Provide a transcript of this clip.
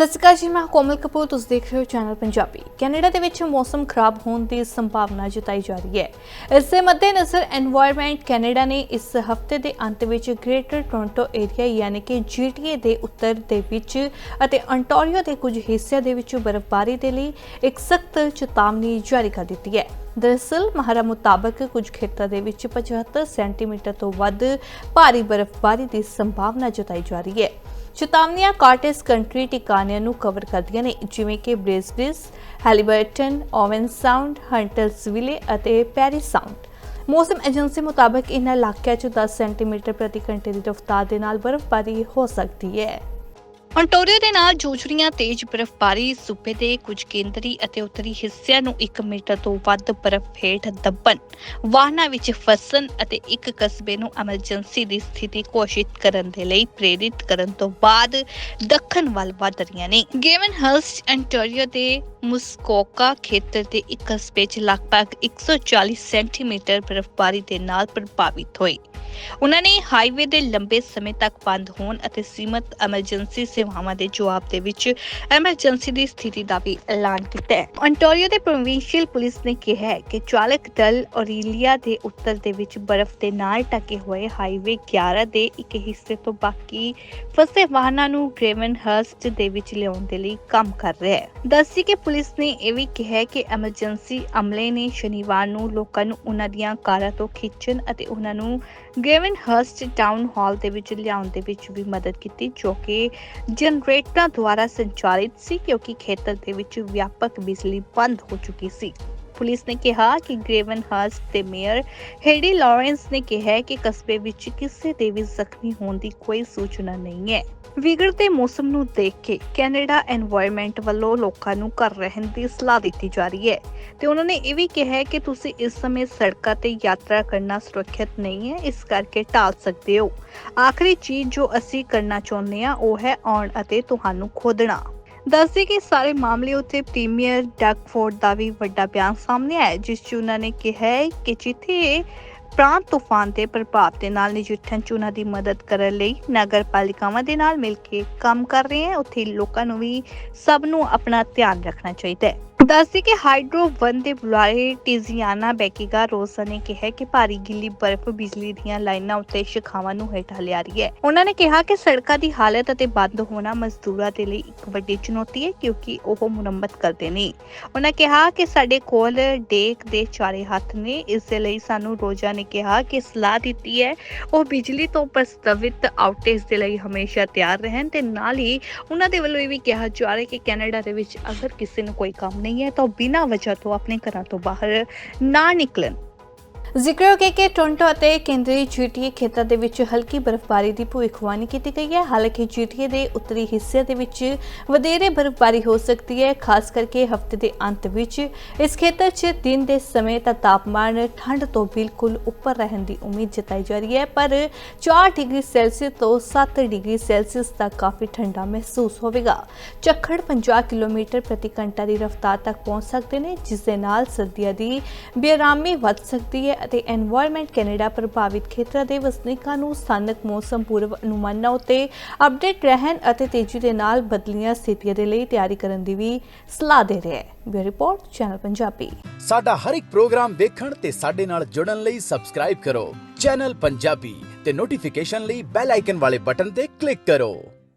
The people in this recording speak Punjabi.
ਸਤਿ ਸ਼੍ਰੀ ਅਕਾਲ ਜੀ, ਮੈਂ ਕੋਮਲ ਕਪੂਰ, ਤੁਸੀਂ ਦੇਖ ਰਹੇ ਹੋ ਚੈਨਲ ਪੰਜਾਬੀ ਕੈਨੇਡਾ ਦੇ ਵਿੱਚ ਮੌਸਮ ਖਰਾਬ ਹੋਣ ਦੀ ਸੰਭਾਵਨਾ ਜਤਾਈ ਜਾ ਰਹੀ ਹੈ। ਇਸ ਦੇ ਮੱਦੇਨਜ਼ਰ এনवायरमेंट ਕੈਨੇਡਾ ਨੇ ਇਸ ਹਫ਼ਤੇ ਦੇ ਅੰਤ ਵਿੱਚ ਗ੍ਰੇਟਰ ਟੋਰਾਂਟੋ ਏਰੀਆ ਯਾਨੀ ਕਿ ਜੀਟੀਏ ਦੇ ਉੱਤਰ ਦੇ ਵਿੱਚ ਅਤੇ ਅੰਟੋਰੀਓ ਦੇ ਕੁਝ ਹਿੱਸਿਆਂ ਦੇ ਵਿੱਚ ਬਰਫ਼ਬਾਰੀ ਦੇ ਲਈ ਇੱਕ ਸਖਤ ਚੇਤਾਵਨੀ ਜਾਰੀ ਕਰ ਦਿੱਤੀ ਹੈ। ਦਰਅਸਲ, ਮਹਾਰਾ ਮੁਤਾਬਕ ਕੁਝ ਖੇਤਰਾਂ ਦੇ ਵਿੱਚ 75 ਸੈਂਟੀਮੀਟਰ ਤੋਂ ਵੱਧ ਭਾਰੀ ਬਰਫ਼ਬਾਰੀ ਦੀ ਸੰਭਾਵਨਾ ਜਤਾਈ ਜਾ ਰਹੀ ਹੈ। ਚੇਤਾਵਨੀਆਂ ਕਾਰਟਿਸ ਕੰਟਰੀ ਟਿਕਾਣਿਆਂ ਨੂੰ ਕਵਰ ਕਰਦੀਆਂ ਨੇ, ਜਿਵੇਂ ਕਿ ਬ੍ਰਿਸਬਿਸ, ਹੈਲੀਬਰਟਨ, ਓਵਨ ਸਾਊਂਡ ਹੰਟਰਸਵਿਲੇ ਅਤੇ ਪੈਰਿਸ ਸਾਊਂਡ। ਮੌਸਮ ਏਜੰਸੀ ਮੁਤਾਬਕ ਇਨ੍ਹਾਂ ਇਲਾਕਿਆਂ 'ਚ 10 ਸੈਂਟੀਮੀਟਰ ਪ੍ਰਤੀ ਘੰਟੇ ਦੀ ਰਫ਼ਤਾਰ ਦੇ ਨਾਲ ਬਰਫ਼ਬਾਰੀ ਹੋ ਸਕਦੀ ਹੈ। Ontario ਦੇ ਨਾਲ ਜੂਝ ਰਹੀਆਂ ਤੇਜ਼ ਬਰਫ਼ਬਾਰੀ, ਸੂਬੇ ਦੇ ਕੁਝ ਕੇਂਦਰੀ ਅਤੇ ਉੱਤਰੀ ਹਿੱਸਿਆਂ ਨੂੰ 1 ਮੀਟਰ ਤੋਂ ਵੱਧ ਬਰਫ਼ ਹੇਠ ਦੱਬਣ, ਵਾਹਨਾਂ ਵਿੱਚ ਫਸਣ ਅਤੇ ਇੱਕ ਕਸਬੇ ਨੂੰ ਐਮਰਜੈਂਸੀ ਦੀ ਸਥਿਤੀ ਘੋਸ਼ਿਤ ਕਰਨ ਦੇ ਲਈ ਪ੍ਰੇਰਿਤ ਕਰਨ ਤੋਂ ਬਾਅਦ ਦੱਖਣ ਵੱਲ ਵਧ ਰਹੀਆਂ ਨੇ। ਗੇਵਨ ਹਲਸਟ ontario ਦੇ ਮੁਸਕੋਕਾ ਖੇਤਰ ਦੇ ਇੱਕ ਕਸਬੇ 'ਚ ਲਗਭਗ 140 ਸੈਂਟੀਮੀਟਰ ਬਰਫ਼ਬਾਰੀ ਦੇ ਨਾਲ ਪ੍ਰਭਾਵਿਤ ਹੋਏ। ਉਹਨਾਂ ਨੇ ਹਾਈਵੇ ਦੇ ਲੰਬੇ ਸਮੇਂ ਤੱਕ ਬੰਦ ਹੋਣ ਅਤੇ ਸੀਮਤ ਐਮਰਜੈਂਸੀ ਸੇਵਾਵਾਂ ਦੇ ਜਵਾਬ ਦੇ ਵਿੱਚ ਐਮਰਜੈਂਸੀ ਦੀ ਸਥਿਤੀ ਦਾ ਵੀ ਐਲਾਨ ਕੀਤਾ ਹੈ। Ontario ਦੇ ਪ੍ਰੋਵਿੰਸ਼ੀਅਲ ਪੁਲਿਸ ਨੇ ਕਿਹਾ ਹੈ ਕਿ ਚਾਲਕ ਦਲ ਔਰੀਲੀਆ ਦੇ ਉੱਤਰ ਦੇ ਵਿੱਚ ਬਰਫ਼ ਦੇ ਨਾਲ ਢਕੇ ਹੋਏ ਹਾਈਵੇ 11 ਦੇ ਇੱਕ ਹਿੱਸੇ ਤੋਂ ਬਾਕੀ ਫਸੇ ਵਾਹਨਾਂ ਨੂੰ ਗ੍ਰੇਵਨ ਹਰਸਟ ਦੇ ਵਿੱਚ ਲਿਆਉਣ ਦੇ ਲਈ ਕੰਮ ਕਰ ਰਿਹਾ ਹੈ। ਦੱਸੀ ਕਿ ਪੁਲਿਸ ਨੇ ਇਹ ਵੀ ਕਿਹਾ ਕਿ ਐਮਰਜੈਂਸੀ ਅਮਲੇ ਨੇ ਸ਼ਨੀਵਾਰ ਨੂੰ ਲੋਕਾਂ ਨੂੰ ਉਹਨਾਂ ਦੀਆਂ ਕਾਰਾਂ ਤੋਂ ਖਿੱਚਣ ਅਤੇ ਉਹਨਾਂ ਨੂੰ ਗ੍ਰੇਵਨ ਹਰਸਟ ਟਾਊਨ ਹਾਲ ਦੇ ਵਿੱਚ ਲਿਆਉਣ ਦੇ ਵਿੱਚ ਵੀ ਮਦਦ ਕੀਤੀ, ਜੋ ਕਿ ਜਨਰੇਟਰਾਂ ਦੁਆਰਾ ਸੰਚਾਲਿਤ ਸੀ, ਕਿਉਂਕਿ ਖੇਤਰ ਦੇ ਵਿੱਚ ਵਿਆਪਕ ਬਿਜਲੀ ਬੰਦ ਹੋ ਚੁੱਕੀ ਸੀ। ਪੁਲਿਸ ਨੇ ਕਿਹਾ ਕਿ ਗ੍ਰੇਵਨ ਹਾਸਟ ਦੇ ਮੇਅਰ ਹੈਡੀ ਲਾਰੈਂਸ ਨੇ ਕਿਹਾ ਕਿ ਕਸਬੇ ਵਿੱਚ ਕਿਸੇ ਦੇ ਵੀ ਜ਼ਖਮੀ ਹੋਣ ਦੀ ਕੋਈ ਸੂਚਨਾ ਨਹੀਂ ਹੈ। ਵਿਗੜਦੇ ਮੌਸਮ ਨੂੰ ਦੇਖ ਕੇ ਕੈਨੇਡਾ এনवायरमेंट ਵੱਲੋਂ ਲੋਕਾਂ ਨੂੰ ਘਰ ਰਹਿਣ ਦੀ ਸਲਾਹ ਦਿੱਤੀ ਜਾ ਰਹੀ ਹੈ ਤੇ ਉਹਨਾਂ ਨੇ ਇਹ ਵੀ ਕਿਹਾ ਕਿ ਤੁਸੀਂ ਇਸ ਸਮੇਂ ਸੜਕਾਂ ਤੇ ਯਾਤਰਾ ਕਰਨਾ ਸੁਰੱਖਿਅਤ ਨਹੀਂ ਹੈ, ਇਸ ਕਰਕੇ ਟਾਲ ਸਕਦੇ ਹੋ। ਆਖਰੀ ਚੀਜ਼ ਜੋ ਅਸੀਂ ਕਰਨਾ ਚਾਹੁੰਦੇ ਹਾਂ, ਉਹ ਹੈ ਆਉਣ ਅਤੇ ਤੁਹਾਨੂੰ ਖੋਦਣਾ। ਦੱਸਦੇ ਕਿ ਸਾਰੇ ਮਾਮਲੇ ਉੱਤੇ ਪ੍ਰੀਮੀਅਰ ਡਗਫੋਰਡ ਦਾ ਵੀ ਵੱਡਾ ਬਿਆਨ ਸਾਹਮਣੇ ਆਇਆ ਜਿਸ 'ਚ ਉਹਨਾਂ ਨੇ ਕਿਹਾ ਹੈ ਕਿ ਜਿੱਥੇ ਪ੍ਰਾਂਤ ਤੂਫਾਨ ਦੇ ਪ੍ਰਭਾਵ ਦੇ ਨਾਲ ਨਜਿੱਠਣ 'ਚ ਉਹਨਾਂ ਦੀ ਮਦਦ ਕਰਨ ਲਈ ਨਗਰ ਪਾਲਿਕਾਵਾਂ ਦੇ ਨਾਲ ਮਿਲ ਕੇ ਕੰਮ ਕਰ ਰਹੇ ਹਨ ਉੱਥੇ ਲੋਕਾਂ ਨੂੰ ਵੀ ਸਭ ਨੂੰ ਆਪਣਾ ਧਿਆਨ ਰੱਖਣਾ ਚਾਹੀਦਾ ਹੈ। ਦੱਸਦੀ ਕਿ ਹਾਈਡਰੋ ਵਨ ਦੇ ਬੁਲਾਰੇ ਟਿਜ਼ੀਆਨਾ ਬੈਕੀਗਾ ਰੋਸਾ ਨੇ ਕਿਹਾ ਕਿ ਭਾਰੀ ਗਿੱਲੀ ਬਰਫ਼ ਬਿਜਲੀ ਦੀਆਂ ਲਾਈਨਾਂ ਉੱਤੇ ਸ਼ਿਖਾਵਾਂ ਨੂੰ ਹੇਠਾਂ ਲਿਆ ਰਹੀ ਹੈ। ਉਹਨਾਂ ਨੇ ਕਿਹਾ ਕਿ ਸੜਕਾਂ ਦੀ ਹਾਲਤ ਅਤੇ ਬੰਦ ਹੋਣਾ ਮਜ਼ਦੂਰਾਂ ਦੇ ਲਈ ਇੱਕ ਵੱਡੀ ਚੁਣੌਤੀ ਹੈ ਕਿਉਂਕਿ ਉਹ ਮੁਰੰਮਤ ਕਰਦੇ ਨੇ। ਉਹਨਾਂ ਕਿਹਾ ਕਿ ਸਾਡੇ ਕੋਲ ਡੇਕ ਦੇ ਚਾਰੇ ਹੱਥ ਨੇ। ਇਸ ਦੇ ਲਈ ਸਾਨੂੰ ਰੋਜ਼ਾ ਨੇ ਕਿਹਾ ਕਿ ਸਲਾਹ ਦਿੱਤੀ ਹੈ, ਉਹ ਬਿਜਲੀ ਤੋਂ ਪ੍ਰਸਤਾਵਿਤ ਆਊਟੇਜ ਦੇ ਲਈ ਹਮੇਸ਼ਾ ਤਿਆਰ ਰਹਿਣ ਤੇ ਨਾਲ ਹੀ ਉਹਨਾਂ ਦੇ ਵੱਲੋਂ ਇਹ ਵੀ ਕਿਹਾ ਜਾ ਰਿਹਾ ਕਿ ਕੈਨੇਡਾ ਦੇ ਵਿੱਚ ਅਗਰ ਕਿਸੇ ਨੂੰ ਕੋਈ ਕੰਮ ਨਹੀਂ ਹੈ ਤਾਂ ਉਹ ਬਿਨਾਂ ਵਜ੍ਹਾ ਤੋਂ ਆਪਣੇ ਘਰਾਂ ਤੋਂ ਬਾਹਰ ਨਾ ਨਿਕਲਣ। ਜ਼ਿਕਰ ਹੋ ਗਿਆ ਕਿ ਟੋਰਾਂਟੋ ਅਤੇ ਕੇਂਦਰੀ ਜੀਟੀਏ ਖੇਤਰ ਦੇ ਵਿੱਚ ਹਲਕੀ ਬਰਫ਼ਬਾਰੀ ਦੀ ਭਵਿੱਖਬਾਣੀ ਕੀਤੀ ਗਈ ਹੈ। ਹਾਲਾਂਕਿ ਜੀਟੀਏ ਦੇ ਉੱਤਰੀ ਹਿੱਸੇ ਦੇ ਵਿੱਚ ਵਧੇਰੇ ਬਰਫ਼ਬਾਰੀ ਹੋ ਸਕਦੀ ਹੈ, ਖਾਸ ਕਰਕੇ ਹਫ਼ਤੇ ਦੇ ਅੰਤ ਵਿੱਚ। ਇਸ ਖੇਤਰ 'ਚ ਦਿਨ ਦੇ ਸਮੇਂ ਦਾ ਤਾਪਮਾਨ ਠੰਡ ਤੋਂ ਬਿਲਕੁਲ ਉੱਪਰ ਰਹਿਣ ਦੀ ਉਮੀਦ ਜਤਾਈ ਜਾ ਰਹੀ ਹੈ, ਪਰ 4 ਡਿਗਰੀ ਸੈਲਸੀਅਸ ਤੋਂ 7 ਡਿਗਰੀ ਸੈਲਸੀਅਸ ਤੱਕ ਕਾਫੀ ਠੰਡਾ ਮਹਿਸੂਸ ਹੋਵੇਗਾ। ਝੱਖੜ 50 ਕਿਲੋਮੀਟਰ ਪ੍ਰਤੀ ਘੰਟਾ ਦੀ ਰਫ਼ਤਾਰ ਤੱਕ ਪਹੁੰਚ ਸਕਦੇ ਨੇ, ਜਿਸ ਦੇ ਨਾਲ ਸਰਦੀਆਂ ਦੀ ਬੇਰਾਮੀ ਵੱਧ ਸਕਦੀ ਹੈ ਅਤੇ এনवायरमेंट ਕੈਨੇਡਾ ਪ੍ਰਭਾਵਿਤ ਖੇਤਰਾਂ ਦੇ ਵਸਨੀਕਾਂ ਨੂੰ ਸਥਾਨਕ ਮੌਸਮ ਪੂਰਵ ਅਨੁਮਾਨਾਂ ਉਤੇ ਅਪਡੇਟ ਰਹਿਣ ਅਤੇ ਤੇਜ਼ੀ ਦੇ ਨਾਲ ਬਦਲੀਆਂ ਸਥਿਤੀਆਂ ਦੇ ਲਈ ਤਿਆਰੀ ਕਰਨ ਦੀ ਵੀ ਸਲਾਹ ਦੇ ਰਿਹਾ ਹੈ। Bureau report, channel Punjabi. ਸਾਡਾ ਹਰ ਇੱਕ ਪ੍ਰੋਗਰਾਮ ਦੇਖਣ ਤੇ ਸਾਡੇ ਨਾਲ ਜੁੜਨ ਲਈ ਸਬਸਕ੍ਰਾਈਬ ਕਰੋ। ਚੈਨਲ ਪੰਜਾਬੀ ਤੇ ਨੋਟੀਫਿਕੇਸ਼ਨ ਲਈ ਬੈਲ ਆਈਕਨ ਵਾਲੇ ਬਟਨ ਤੇ ਕਲਿੱਕ ਕਰੋ।